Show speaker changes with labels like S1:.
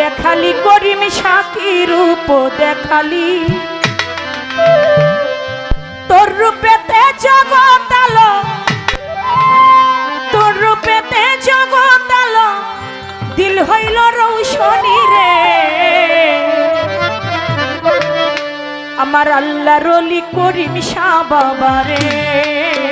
S1: দেখালি, করিম সাকির রূপ দেখালি। তোর রূপেতে জগতাল তোর রূপেতে জগতাল দিল হইল রৌশনি রে। আমার আল্লাহ রলি করিম শাহ বাবা রে।